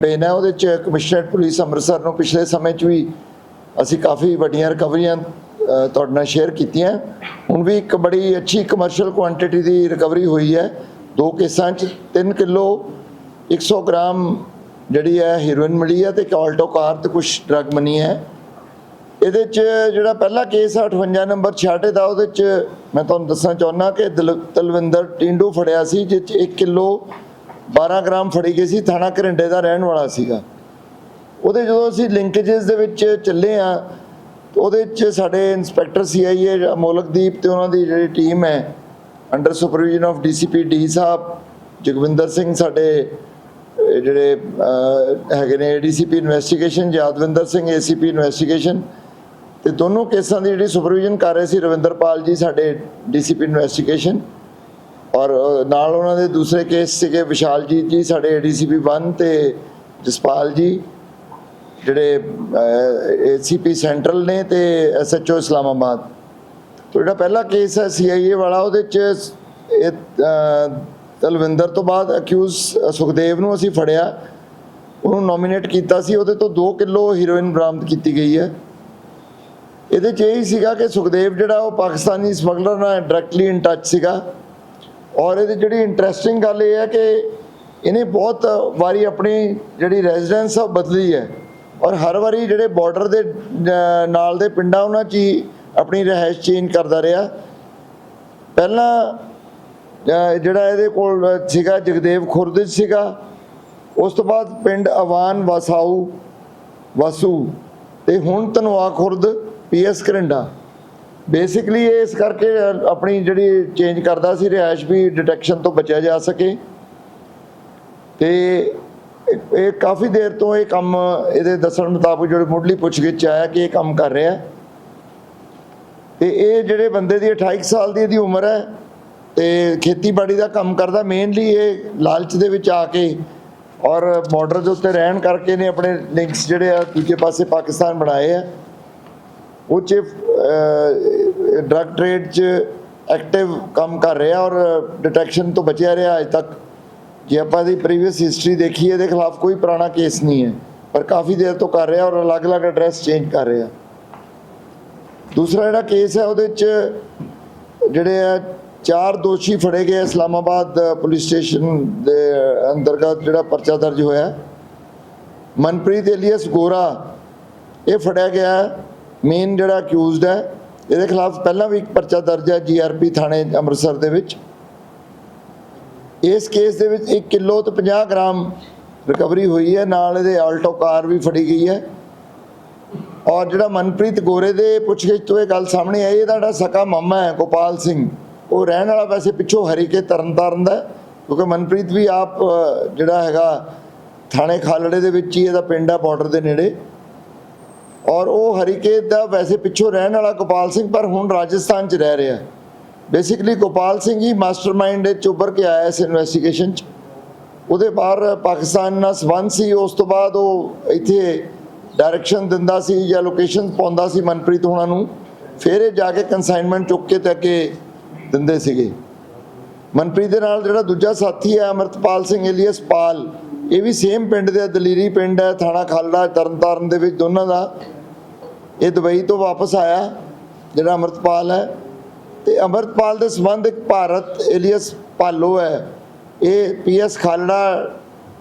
Pain ਹੈ, ਉਹਦੇ ਚ ਕਮਿਸ਼ਨਰੇਟ ਪੁਲਿਸ ਅੰਮ੍ਰਿਤਸਰ ਨੂੰ ਪਿਛਲੇ ਸਮੇਂ 'ਚ ਵੀ ਅਸੀਂ ਕਾਫੀ ਵੱਡੀਆਂ ਰਿਕਵਰੀਆਂ ਤੁਹਾਡੇ ਨਾਲ ਸ਼ੇਅਰ ਕੀਤੀਆਂ। ਹੁਣ ਵੀ ਇੱਕ ਬੜੀ ਅੱਛੀ ਕਮਰਸ਼ੀਅਲ ਕੁਆਂਟੀਟੀ ਦੀ ਰਿਕਵਰੀ ਹੋਈ ਹੈ। ਦੋ ਕੇਸਾਂ 'ਚ 3 ਕਿਲੋ 100 ਗ੍ਰਾਮ ਜਿਹੜੀ ਹੈ ਹੀਰੋਇਨ ਮਿਲੀ ਹੈ ਤੇ ਇੱਕ ਆਲਟੋ ਕਾਰ ਤੇ ਕੁਝ ਡਰਗ ਮਨੀ ਹੈ। ਇਹਦੇ ਚ ਜਿਹੜਾ ਪਹਿਲਾ ਕੇਸ ਹੈ 58 ਨੰਬਰ ਛਾਟੇ ਦਾ, ਉਹਦੇ ਚ ਮੈਂ ਤੁਹਾਨੂੰ ਦੱਸਣਾ ਚਾਹੁੰਦਾ ਕਿ ਦਿਲ- ਤਲਵਿੰਦਰ ਟਿੰਡੂ ਫੜਿਆ ਸੀ ਜਿਸ ਚ 1 ਕਿਲੋ 12 ਗ੍ਰਾਮ ਫੜੀ ਗਈ ਸੀ, ਥਾਣਾ ਘਰਿੰਡੇ ਦਾ ਰਹਿਣ ਵਾਲਾ ਸੀਗਾ। ਉਹਦੇ ਜਦੋਂ ਅਸੀਂ ਲਿੰਕੇजेस ਦੇ ਵਿੱਚ ਚੱਲੇ ਆ, ਉਹਦੇ ਚ ਸਾਡੇ ਇਨਸਪੈਕਟਰ ਸੀਆਈਏ ਮੋਲਕਦੀਪ ਤੇ ਉਹਨਾਂ ਦੀ ਜਿਹੜੀ ਟੀਮ ਹੈ under supervision of DCP D ਸਾਹਿਬ, ਜਗਵਿੰਦਰ ਸਿੰਘ ਸਾਡੇ ਜਿਹੜੇ ਹੈਗੇ ਨੇ ADCP investigation Yadwinder Singh ACP investigation ਤੇ ਦੋਨੋਂ ਕੇਸਾਂ ਦੀ ਜਿਹੜੀ ਸੁਪਰਵਿਜ਼ਨ ਕਰ ਰਹੇ ਸੀ ਰਵਿੰਦਰਪਾਲ ਜੀ ਸਾਡੇ ਡੀਸੀਪੀ ਇਨਵੈਸਟੀਗੇਸ਼ਨ ਔਰ ਨਾਲ ਉਹਨਾਂ ਦੇ ਦੂਸਰੇ ਕੇਸ ਸੀਗੇ ਵਿਸ਼ਾਲਜੀਤ ਜੀ, ਸਾਡੇ ਏਡੀਸੀਪੀ 1 ਤੇ ਜਸਪਾਲ ਜੀ, ਜਿਹੜੇ ਏਸੀਪੀ ਸੈਂਟਰਲ ਨੇ ਤੇ ਐਸਐਚਓ ਇਸਲਾਮਾਬਾਦ। ਤੋਂ ਜਿਹੜਾ ਪਹਿਲਾ ਕੇਸ ਹੈ ਸੀਆਈਏ ਵਾਲਾ, ਉਹਦੇ ਚ ਇਹ ਤਲਵਿੰਦਰ ਤੋਂ ਬਾਅਦ ਅਕਿਊਜ਼ ਸੁਖਦੇਵ ਨੂੰ ਅਸੀਂ ਫੜਿਆ। ਉਹਨੂੰ ਨੋਮੀਨੇਟ ਕੀਤਾ ਸੀ, ਉਹਦੇ ਤੋਂ 2 ਕਿਲੋ ਹੀਰੋਇਨ ਬਰਾਮਦ ਕੀਤੀ ਗਈ ਹੈ। ਇਹਦੇ ਚ ਇਹ ਸੀਗਾ ਕਿ ਸੁਖਦੇਵ ਜਿਹੜਾ ਉਹ ਪਾਕਿਸਤਾਨੀ ਸਮਗਲਰ ਨਾਲ ਡਾਇਰੈਕਟਲੀ ਇਨ ਟੱਚ ਸੀਗਾ। ਔਰ ਇਹਦੀ ਜਿਹੜੀ ਇੰਟਰਸਟਿੰਗ ਗੱਲ ਇਹ ਹੈ ਕਿ ਇਹਨੇ ਬਹੁਤ ਵਾਰੀ ਆਪਣੀ ਜਿਹੜੀ ਰੈਜ਼ੀਡੈਂਸ ਆ ਬਦਲੀ ਹੈ। ਔਰ ਹਰ ਵਾਰੀ ਜਿਹੜੇ ਬਾਰਡਰ ਦੇ ਨਾਲ ਦੇ ਪਿੰਡਾਂ ਉਹਨਾਂ 'ਚ ਹੀ ਆਪਣੀ ਰਹਿائش ਚੇਂਜ ਕਰਦਾ ਰਿਹਾ। ਪਹਿਲਾਂ ਜਿਹੜਾ ਇਹਦੇ ਕੋਲ ਸੀਗਾ ਜਗਦੇਵ ਖੁਰਦ ਸੀਗਾ। ਉਸ ਤੋਂ ਬਾਅਦ ਪਿੰਡ ਆਵਾਨ ਵਸਾਊ, ਵਸੂ ਤੇ ਹੁਣ ਤਨਵਾ ਖੁਰਦ ਪੀਐਸ ਕਰਿੰਡਾ। ਬੇਸਿਕਲੀ ਇਹ ਇਸ ਕਰਕੇ ਆਪਣੀ ਜਿਹੜੀ ਚੇਂਜ ਕਰਦਾ ਸੀ ਰਿਹਾਇਸ਼ ਵੀ ਡਿਟੈਕਸ਼ਨ ਤੋਂ ਬਚਿਆ ਜਾ ਸਕੇ। ਤੇ ਇਹ- ਕਾਫੀ ਦੇਰ ਤੋਂ ਇਹ ਕੰਮ ਇਹਦੇ ਦੱਸਣ ਮੁਤਾਬਕ ਜਿਹੜੇ ਮੁੱਢਲੀ ਪੁੱਛਗਿੱਛ ਆਇਆ ਕਿ ਇਹ ਕੰਮ ਕਰ ਰਿਹਾ। ਤੇ ਇਹ ਜਿਹੜੇ ਬੰਦੇ ਦੀ 28 ਸਾਲ ਦੀ ਇਹਦੀ ਉਮਰ ਹੈ ਤੇ ਖੇਤੀਬਾੜੀ ਦਾ ਕੰਮ ਕਰਦਾ ਮੇਨਲੀ ਇਹ ਲਾਲਚ ਦੇ ਵਿੱਚ ਆ ਕੇ ਔਰ ਬਾਰਡਰ ਦੇ ਉੱਤੇ ਰਹਿਣ ਕਰਕੇ ਨੇ ਆਪਣੇ ਲਿੰਕਸ ਜਿਹੜੇ ਆ ਦੂਜੇ ਪਾਸੇ ਪਾਕਿਸਤਾਨ ਬਣਾਏ ਆ। ਉਹ ਚ ਡਰਗ ਟ੍ਰੇਡ ਚ ਐਕਟਿਵ ਕੰਮ ਕਰ ਰਿਹਾ ਔਰ ਡਿਟੈਕਸ਼ਨ ਤੋਂ ਬਚਿਆ ਰਿਹਾ ਅਜ ਤੱਕ। ਜੇ ਆਪਾਂ ਦੀ ਪ੍ਰੀਵੀਅਸ ਹਿਸਟਰੀ ਦੇਖੀਏ, ਇਹਦੇ ਖਿਲਾਫ ਕੋਈ ਪੁਰਾਣਾ ਕੇਸ ਨਹੀਂ ਹੈ। ਪਰ ਕਾਫੀ ਦੇਰ ਤੋਂ ਕਰ ਰਿਹਾ ਔਰ ਅਲੱਗ-ਅਲੱਗ ਐਡਰੈਸ ਚੇਂਜ ਕਰ ਰਿਹਾ। ਦੂਸਰਾ ਜਿਹੜਾ ਕੇਸ ਹੈ, ਉਹਦੇ ਚ ਜਿਹੜੇ ਆ, ਚਾਰ ਦੋਸ਼ੀ ਫੜੇ ਗਏ ਇਸਲਾਮਾਬਾਦ ਪੁਲਿਸ ਸਟੇਸ਼ਨ ਦੇ ਅੰਤਰਗਤ ਜਿਹੜਾ ਪਰਚਾ ਦਰਜ ਹੋਇਆ। ਮਨਪ੍ਰੀਤ ਏਲੀਅਸ ਗੋਰਾ, ਇਹ ਫੜਿਆ ਗਿਆ। ਮੇਨ ਜਿਹੜਾ ਅਕਿਊਜ਼ਡ ਹੈ, ਇਹਦੇ ਖਿਲਾਫ ਪਹਿਲਾਂ ਵੀ ਇੱਕ ਪਰਚਾ ਦਰਜ ਹੈ ਜੀਆਰਪੀ ਥਾਣੇ ਅੰਮ੍ਰਿਤਸਰ ਦੇ ਵਿੱਚ। ਇਸ ਕੇਸ ਦੇ ਵਿੱਚ 1 ਕਿਲੋ ਤੇ 50 ਗ੍ਰਾਮ ਰਿਕਵਰੀ ਹੋਈ ਹੈ, ਨਾਲ ਇਹਦੇ ਆਲਟੋ ਕਾਰ ਵੀ ਫੜੀ ਗਈ ਹੈ। ਔਰ ਜਿਹੜਾ ਮਨਪ੍ਰੀਤ ਗੋਰੇ ਦੇ ਪੁੱਛਗਿੱਛ ਤੋਂ ਇਹ ਗੱਲ ਸਾਹਮਣੇ ਆਈ, ਇਹਦਾ ਜਿਹੜਾ ਸਕਾ ਮਾਮਾ ਹੈ, ਗੋਪਾਲ ਸਿੰਘ, ਉਹ ਰਹਿਣ ਵਾਲਾ ਵੈਸੇ ਪਿੱਛੋਂ ਹਰੀਕੇ ਤਰਨਤਾਰਨ ਦਾ ਕਿਉਂਕਿ ਮਨਪ੍ਰੀਤ ਵੀ ਆਪ ਜਿਹੜਾ ਹੈਗਾ ਥਾਣੇ ਖਾਲੜੇ ਦੇ ਵਿੱਚ ਹੀ ਇਹਦਾ ਪਿੰਡ ਆ ਬਾਰਡਰ ਦੇ ਨੇੜੇ। ਔਰ ਉਹ ਹਰੀਕੇਤ ਦਾ ਵੈਸੇ ਪਿੱਛੋਂ ਰਹਿਣ ਵਾਲਾ ਗੋਪਾਲ ਸਿੰਘ ਪਰ ਹੁਣ ਰਾਜਸਥਾਨ 'ਚ ਰਹਿ ਰਿਹਾ। ਬੇਸਿਕਲੀ ਗੋਪਾਲ ਸਿੰਘ ਹੀ ਮਾਸਟਰਮਾਈਂਡ ਚ ਉੱਭਰ ਕੇ ਆਇਆ ਇਸ ਇਨਵੈਸਟੀਗੇਸ਼ਨ 'ਚ। ਉਹਦੇ ਬਾਹਰ ਪਾਕਿਸਤਾਨ ਨਾਲ ਸੰਬੰਧ ਸੀ ਉਸ ਤੋਂ ਬਾਅਦ ਉਹ ਇੱਥੇ ਡਾਇਰੈਕਸ਼ਨ ਦਿੰਦਾ ਸੀ ਜਾਂ ਲੋਕੇਸ਼ਨ ਪਾਉਂਦਾ ਸੀ ਮਨਪ੍ਰੀਤ ਹੋਣਾ ਨੂੰ। ਫਿਰ ਇਹ ਜਾ ਕੇ ਕਨਸਾਈਨਮੈਂਟ ਚੁੱਕ ਕੇ ਤੇ ਅੱਗੇ ਦਿੰਦੇ ਸੀਗੇ। ਮਨਪ੍ਰੀਤ ਦੇ ਨਾਲ ਜਿਹੜਾ ਦੂਜਾ ਸਾਥੀ ਹੈ ਅਮਰਤਪਾਲ ਸਿੰਘ ਏਲੀਅਸ ਪਾਲ ਇਹ ਵੀ ਸੇਮ ਪਿੰਡ ਦੇ ਆ, ਦਲੇਰੀ ਪਿੰਡ ਹੈ ਥਾਣਾ ਖਾਲੜਾ ਤਰਨਤਾਰਨ ਦੇ ਵਿੱਚ ਦੋਨਾਂ ਦਾ। ਇਹ ਦੁਬਈ ਤੋਂ ਵਾਪਸ ਆਇਆ, ਜਿਹੜਾ ਅਮਰਤਪਾਲ ਹੈ। ਤੇ ਅਮਰਤਪਾਲ ਦੇ ਸੰਬੰਧ ਇੱਕ ਭਾਰਤ ਏਲੀਅਸ ਪਾਲੋ ਹੈ। ਇਹ ਪੀਐਸ ਖਾਲੜਾ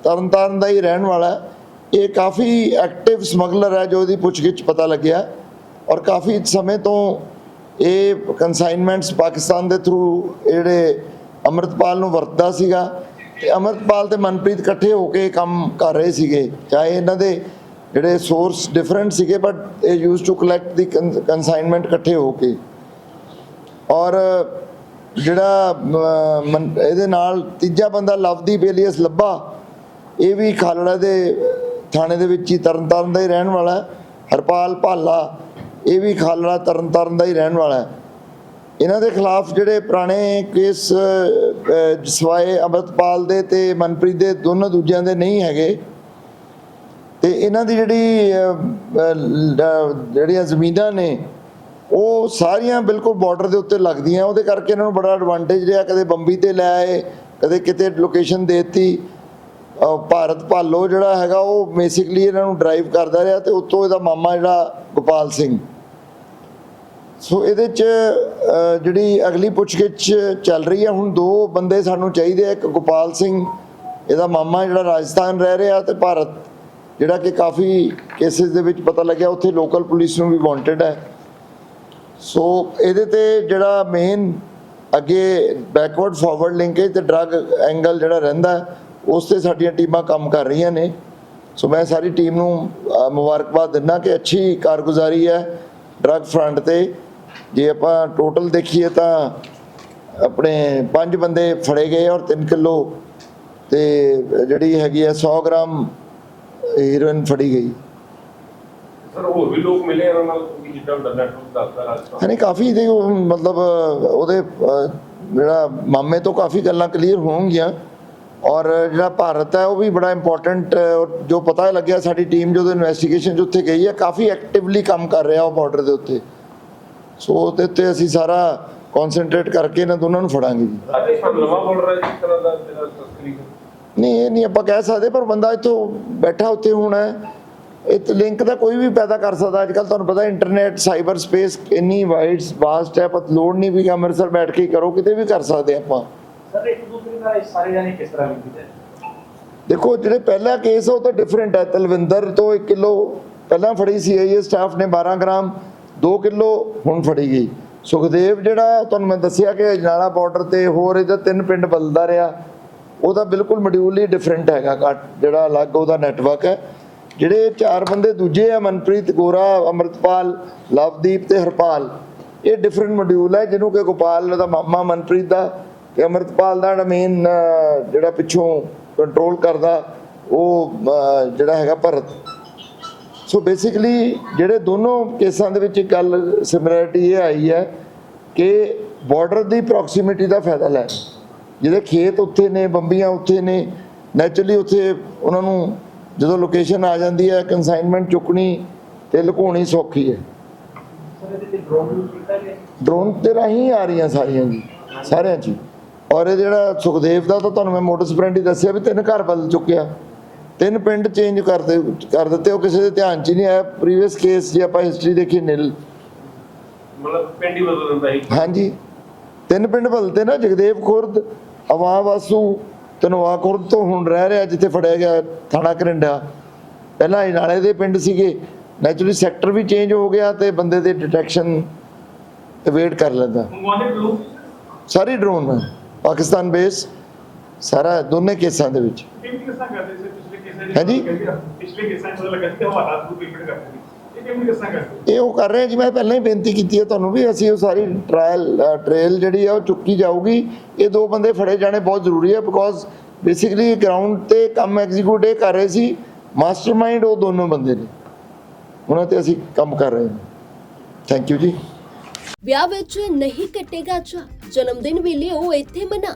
ਤਰਨਤਾਰਨ ਦਾ ਹੀ ਰਹਿਣ ਵਾਲਾ ਹੈ। ਇਹ ਕਾਫੀ ਐਕਟਿਵ ਸਮਗਲਰ ਹੈ, ਜੋ ਇਹਦੀ ਪੁੱਛਗਿੱਛ ਪਤਾ ਲੱਗਿਆ। ਔਰ ਕਾਫੀ ਸਮੇਂ ਤੋਂ ਇਹ ਕਨਸਾਈਨਮੈਂਟਸ ਪਾਕਿਸਤਾਨ ਦੇ ਥਰੂ ਜਿਹੜੇ ਅਮਰਤਪਾਲ ਨੂੰ ਵਰਤਦਾ ਸੀਗਾ। ਤੇ ਅਮਰਤਪਾਲ ਤੇ ਮਨਪ੍ਰੀਤ ਇਕੱਠੇ ਹੋ ਕੇ ਕੰਮ ਕਰ ਰਹੇ ਸੀਗੇ। ਚਾਹੇ ਇਹਨਾਂ ਦੇ ਜਿਹੜੇ ਸੋਰਸ ਡਿਫਰੈਂਟ ਸੀਗੇ ਬਟ ਇਹ use to collect the consignment ਇਕੱਠੇ ਹੋ ਕੇ। ਔਰ, ਜਿਹੜਾ ਇਹਦੇ ਨਾਲ ਤੀਜਾ ਬੰਦਾ ਲਵਦੀ ਬੇਲੀਅਸ ਲੱਭਾ, ਇਹ ਵੀ ਖਾਲੜਾ ਦੇ ਥਾਣੇ ਦੇ ਵਿੱਚ ਹੀ ਤਰਨਤਾਰਨ ਦਾ ਹੀ ਰਹਿਣ ਵਾਲਾ ਹਰਪਾਲ ਭਾਲਾ, ਇਹ ਵੀ ਖਾਲੜਾ ਤਰਨਤਾਰਨ ਦਾ ਹੀ ਰਹਿਣ ਵਾਲਾ ਹੈ। ਇਹਨਾਂ ਦੇ ਖਿਲਾਫ ਜਿਹੜੇ ਪੁਰਾਣੇ ਕੇਸ ਸਵਾਏ ਸਿਵਾਏ ਅਮਰਤਪਾਲ ਦੇ ਤੇ ਮਨਪ੍ਰੀਤ ਦੇ ਦੋਨੋਂ ਦੂਜਿਆਂ ਦੇ ਨਹੀਂ ਹੈਗੇ। ਤੇ ਇਹਨਾਂ ਦੀ ਜਿਹੜੀ ਜਿਹੜੀਆਂ ਜ਼ਮੀਨਾਂ ਨੇ, ਉਹ ਸਾਰੀਆਂ ਬਿਲਕੁਲ ਬਾਰਡਰ ਦੇ ਉੱਤੇ ਲੱਗਦੀਆਂ। ਉਹਦੇ ਕਰਕੇ ਇਹਨਾਂ ਨੂੰ ਬੜਾ ਐਡਵਾਂਟੇਜ ਰਿਹਾ। ਕਦੇ ਬੰਬੀ ਤੇ ਲੈ ਆਏ, ਕਦੇ ਕਿਤੇ ਲੋਕੇਸ਼ਨ ਦੇਤੀ। ਅਹ, ਭਾਰਤ ਭਾਲੋ ਜਿਹੜਾ ਹੈਗਾ, ਉਹ ਬੇਸਿਕਲੀ ਇਹਨਾਂ ਨੂੰ ਡਰਾਈਵ ਕਰਦਾ ਰਿਹਾ ਤੇ ਉੱਤੋਂ ਇਹਦਾ ਮਾਮਾ ਜਿਹੜਾ ਗੋਪਾਲ ਸਿੰਘ। ਸੋ ਇਹਦੇ ਚ ਜਿਹੜੀ ਅਗਲੀ ਪੁੱਛਗਿੱਛ ਚੱਲ ਰਹੀ ਹੈ ਹੁਣ ਦੋ ਬੰਦੇ ਸਾਨੂੰ ਚਾਹੀਦੇ ਆ, ਇੱਕ ਗੋਪਾਲ ਸਿੰਘ, ਇਹਦਾ ਮਾਮਾ ਜਿਹੜਾ ਰਾਜਸਥਾਨ ਰਹਿ ਰਿਹਾ ਤੇ ਭਾਰਤ ਜਿਹੜਾ ਕਿ ਕਾਫੀ ਕੇਸਿਸ ਦੇ ਵਿੱਚ ਪਤਾ ਲੱਗਿਆ, ਉੱਥੇ ਲੋਕਲ ਪੁਲਿਸ ਨੂੰ ਵੀ ਵਾਂਟਡ ਹੈ। ਸੋ ਇਹਦੇ ਤੇ ਜਿਹੜਾ ਮੇਨ ਅੱਗੇ ਬੈਕਵਰਡ ਫਾਰਵਰਡ ਲਿੰਕੇਜ ਤੇ ਡਰੱਗ ਐਂਗਲ ਜਿਹੜਾ ਰਹਿੰਦਾ ਉਸ ਤੇ ਸਾਡੀਆਂ ਟੀਮਾਂ ਕੰਮ ਕਰ ਰਹੀਆਂ ਨੇ। ਸੋ ਮੈਂ ਸਾਰੀ ਟੀਮ ਨੂੰ ਮੁਬਾਰਕਬਾਦ ਦਿੰਦਾ ਕਿ ਅੱਛੀ ਕਾਰਗੁਜ਼ਾਰੀ ਹੈ ਡਰੱਗ ਫਰੰਟ ਤੇ। ਜੇ ਆਪਾਂ ਟੋਟਲ ਦੇਖੀਏ ਤਾਂ ਆਪਣੇ ਪੰਜ ਬੰਦੇ ਫੜੇ ਗਏ ਔਰ 3 ਕਿਲੋ ਤੇ ਜਿਹੜੀ ਹੈਗੀ ਹੈ 100 ਗ੍ਰਾਮ ਹੀਰੋਇਨ ਫੜੀ ਗਈ। ਸਰ ਹੋਰ ਵੀ ਲੋਕ ਮਿਲੇ ਇਹਨਾਂ ਨਾਲ ਕਿਉਂਕਿ ਜਿੱਦਾਂ ਦਾ ਨੈਟਵਰਕ ਦੱਸਦਾ ਰਾਜਸਥਾਨ ਹਨੇ ਕਾਫੀ ਦੇ ਮਤਲਬ ਉਹਦੇ ਜਿਹੜਾ ਮਾਮੇ ਤੋਂ ਕਾਫੀ ਗੱਲਾਂ ਕਲੀਅਰ ਹੋਣਗੀਆਂ। ਔਰ ਜਿਹੜਾ ਭਾਰਤ ਹੈ ਉਹ ਵੀ ਬੜਾ ਇੰਪੋਰਟੈਂਟ ਜੋ ਪਤਾ ਲੱਗਿਆ ਸਾਡੀ ਟੀਮ ਜਦੋਂ ਇਨਵੈਸਟੀਗੇਸ਼ਨ ਉੱਥੇ ਗਈ ਹੈ ਕਾਫੀ ਐਕਟਿਵਲੀ ਕੰਮ ਕਰ ਰਿਹਾ ਉਹ ਬਾਰਡਰ ਦੇ ਉੱਤੇ। ਸੋ ਉਹਦੇ ਉੱਤੇ ਅਸੀਂ ਸਾਰਾ ਕਨਸੈਂਟਰੇਟ ਕਰਕੇ ਇਹਨਾਂ ਦੋਨਾਂ ਨੂੰ ਫੜਾਂਗੇ ਜੀ। ਰਾਜਸਥਾਨ ਨਵਾਂ ਬਾਰਡਰ ਹੈ ਜਿਸ ਤਰ੍ਹਾਂ ਦਾ ਜਿਹੜਾ ਤਸਕਰੀ। ਨਹੀਂ ਇਹ ਨਹੀਂ ਆਪਾਂ ਕਹਿ ਸਕਦੇ ਪਰ ਬੰਦਾ ਇੱਥੋਂ ਬੈਠਾ ਉੱਥੇ ਹੋਣਾ ਹੈ। ਇਹ ਲਿੰਕ ਤਾਂ ਕੋਈ ਵੀ ਪੈਦਾ ਕਰ ਸਕਦਾ। ਅੱਜ ਕੱਲ ਤੁਹਾਨੂੰ ਪਤਾ ਇੰਟਰਨੈਟ ਸਾਈਬਰ ਸਪੇਸ ਇੰਨੀ ਵਾਈਡ ਵਾਸਟ ਹੈ ਪਰ ਲੋੜ ਨਹੀਂ ਵੀ ਅੰਮ੍ਰਿਤਸਰ ਬੈਠ ਕੇ ਕਰੋ ਕਿਤੇ ਵੀ ਕਰ ਸਕਦੇ ਆਪਾਂ। ਸਰ ਇੱਕ ਦੂਸਰੇ ਨਾਲ ਸਾਰੇ ਜਾਣੇ ਕਿਸ ਤਰ੍ਹਾਂ ਹੈ ਦੇਖੋ ਜਿਹੜੇ ਪਹਿਲਾ ਕੇਸ ਉਹ ਤਾਂ ਡਿਫਰੈਂਟ ਹੈ। ਤਲਵਿੰਦਰ ਤੋਂ 1 ਕਿਲੋ ਪਹਿਲਾਂ ਫੜੀ ਸੀ ਆਈਏ ਸਟਾਫ ਨੇ 12 ਗ੍ਰਾਮ 2 ਕਿਲੋ ਹੁਣ ਫੜੀ ਗਈ। ਸੁਖਦੇਵ ਜਿਹੜਾ ਤੁਹਾਨੂੰ ਮੈਂ ਦੱਸਿਆ ਕਿ ਅਜਨਾਲਾ ਬਾਰਡਰ ਤੇ ਹੋਰ ਇਹਦਾ ਤਿੰਨ ਪਿੰਡ ਬਦਲਦਾ ਰਿਹਾ। ਉਹਦਾ ਬਿਲਕੁਲ ਮੋਡਿਊਲ ਹੀ ਡਿਫਰੈਂਟ ਹੈਗਾ, ਘੱਟ ਜਿਹੜਾ ਅਲੱਗ ਉਹਦਾ ਨੈਟਵਰਕ ਹੈ। ਜਿਹੜੇ ਚਾਰ ਬੰਦੇ ਦੂਜੇ ਆ, ਮਨਪ੍ਰੀਤ, ਗੋਰਾ, ਅਮਰਤਪਾਲ, ਲਵਦੀਪ ਤੇ ਹਰਪਾਲ, ਇਹ ਡਿਫਰੈਂਟ ਮੋਡਿਊਲ ਹੈ, ਜਿਹਨੂੰ ਕਿ ਗੋਪਾਲ ਦਾ ਮਾਮਾ ਮਨਪ੍ਰੀਤ ਦਾ ਤੇ ਅਮਰਤਪਾਲ ਦਾ ਜਿਹੜਾ ਮੇਨ ਜਿਹੜਾ ਪਿੱਛੋਂ ਕੰਟਰੋਲ ਕਰਦਾ, ਉਹ ਜਿਹੜਾ ਹੈਗਾ ਭਰਤ। ਸੋ ਬੇਸਿਕਲੀ ਜਿਹੜੇ ਦੋਨੋਂ ਕੇਸਾਂ ਦੇ ਵਿੱਚ ਇੱਕ ਗੱਲ ਸਿਮਿਲੈਰਿਟੀ ਇਹ ਆਈ ਹੈ ਕਿ ਬਾਰਡਰ ਦੀ ਪ੍ਰੋਕਸੀਮਿਟੀ ਦਾ ਫਾਇਦਾ ਲੈ ਜਿਹਦੇ ਖੇਤ ਉੱਥੇ ਨੇ ਬੰਬੀਆਂ ਉੱਥੇ ਨੇ ਨੈਚੁਰਲੀ ਉੱਥੇ ਉਹਨਾਂ ਨੂੰ ਜਦੋਂ ਲੋਕੇਸ਼ਨ ਆ ਜਾਂਦੀ ਹੈ ਕਨਸਾਈਨਮੈਂਟ ਚੁੱਕਣੀ ਤੇ ਲੁਕਾਉਣੀ ਸੌਖੀ ਹੈ। ਡਰੋਨ ਤੇ ਰਾਹੀਂ ਆ ਰਹੀਆਂ ਸਾਰੀਆਂ ਜੀ ਸਾਰਿਆਂ ਹੀ। ਔਰ ਇਹ ਜਿਹੜਾ ਸੁਖਦੇਵ ਦਾ ਤਾਂ ਤੁਹਾਨੂੰ ਮੈਂ ਮੋਟਰ ਸਪਰੈਂਟ ਹੀ ਦੱਸਿਆ ਵੀ ਤਿੰਨ ਘਰ ਬਦਲ ਚੁੱਕਿਆ। ਤਿੰਨ ਪਿੰਡ ਚੇਂਜ ਕਰ ਦੇ ਕਰ ਦਿੱਤੇ ਉਹ ਕਿਸੇ ਦੇ ਧਿਆਨ 'ਚ ਨਹੀਂ ਆਇਆ। ਪ੍ਰੀਵੀਅਸ ਕੇਸ ਜੇ ਆਪਾਂ ਹਿਸਟਰੀ ਦੇਖੀ ਨਿਲ। ਮਤਲਬ ਪਿੰਡ ਹੀ ਬਦਲ ਦਿੰਦਾ ਹਾਂਜੀ। ਤਿੰਨ ਪਿੰਡ ਬਦਲਤੇ ਨਾ ਜਗਦੇਵ ਖੁਰਦ ਅਵਾਂ ਵਾਸੂ ਤਨਵਾ ਖੁਰਦ ਤੋਂ ਹੁਣ ਰਹਿ ਰਿਹਾ ਜਿੱਥੇ ਫੜਿਆ ਗਿਆ ਥਾਣਾ ਕਰਿੰਡਾ। ਪਹਿਲਾਂ ਇਹ ਨਾਲੇ ਦੇ ਪਿੰਡ ਸੀਗੇ। ਨੈਚੁਰਲੀ ਸੈਕਟਰ ਵੀ ਚੇਂਜ ਹੋ ਗਿਆ ਤੇ ਬੰਦੇ ਦੇ ਡਿਟੈਕਸ਼ਨ ਵੇਟ ਕਰ ਲੈਂਦਾ। ਸਾਰੀ ਡਰੋਨ ਹੈ ਪਾਕਿਸਤਾਨ ਬੇਸ ਸਾਰਾ ਦੋਨੇ ਕੇਸਾਂ ਦੇ ਵਿੱਚ। ਸੀ? ਹਾਂਜੀ। ਪਿਛਲੇ ਕੇਸਾਂ ਵਿੱਚ ਲੱਗਾ ਕਿ ਹਵਾਲਾ ਨੂੰ ਪੇਮੈਂਟ ਕਰਦੇ ਸੀ। ਇਹ ਉਹ ਕਰ ਰਹੇ ਆ ਜੀ ਮੈਂ ਪਹਿਲਾਂ ਹੀ ਬੇਨਤੀ ਕੀਤੀ ਹੈ ਤੁਹਾਨੂੰ ਵੀ ਅਸੀਂ ਉਹ ਸਾਰੀ ਟ੍ਰਾਇਲ ਟ੍ਰੇਲ ਜਿਹੜੀ ਆ ਉਹ ਚੁੱਕੀ ਜਾਊਗੀ। ਇਹ ਦੋ ਬੰਦੇ ਫੜੇ ਜਾਣੇ ਬਹੁਤ ਜ਼ਰੂਰੀ ਹੈ ਬਿਕੋਜ਼ ਬੇਸਿਕਲੀ ਗਰਾਊਂਡ ਤੇ ਕੰਮ ਐਗਜ਼ੀਕਿਊਟ ਇਹ ਕਰ ਰਹੇ ਸੀ ਮਾਸਟਰਮਾਈਂਡ ਉਹ ਦੋਨੋਂ ਬੰਦੇ ਨੇ। ਉਹਨਾਂ ਤੇ ਅਸੀਂ ਕੰਮ ਕਰ ਰਹੇ ਹਾਂ। ਥੈਂਕ ਯੂ ਜੀ। ਵਿਆਹ ਵਿੱਚ ਨਹੀਂ ਕੱਟੇਗਾ ਚਾ ਜਨਮ ਦਿਨ ਵੀ ਲਿਓ ਇੱਥੇ ਮਨਾ।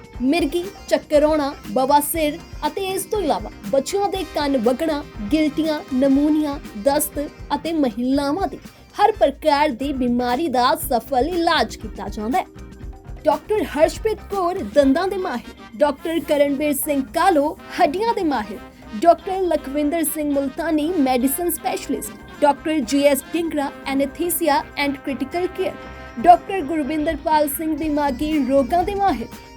ਮਿਰਗੀ, ਚੱਕਰ ਆਉਣਾ ਬਵਾਸੀਰ ਅਤੇ ਇਸ ਤੋਂ ਇਲਾਵਾ ਬੱਚਿਆਂ ਦੇ ਕੰਨ ਵਗਣਾ, ਗਿਲਟੀਆਂ, ਨਮੂਨੀਆ, ਦਸਤ ਅਤੇ ਮਹਿਲਾਵਾਂ ਦੀ ਹਰ ਪ੍ਰਕਾਰ ਦੀ ਬਿਮਾਰੀ ਦਾ ਸਫਲ ਇਲਾਜ ਕੀਤਾ ਜਾਂਦਾ ਹੈ। ਡਾਕਟਰ ਹਰਸ਼ਪ੍ਰੀਤ ਕੌਰ ਦੰਦਾਂ ਦੇ ਮਾਹਿਰ, ਡਾਕਟਰ ਕਰਨਵੀਰ ਸਿੰਘ ਕਾਲੋ ਹੱਡੀਆਂ ਦੇ ਮਾਹਿਰ, doctor Lakhwinder Singh Multani medicine specialist, doctor GS Dhingra anaesthesia and critical care, doctor Gurwinderpal Singh ਦਿਮਾਗੀ ਰੋਗਾਂ ਦੇ ਮਾਹਿਰ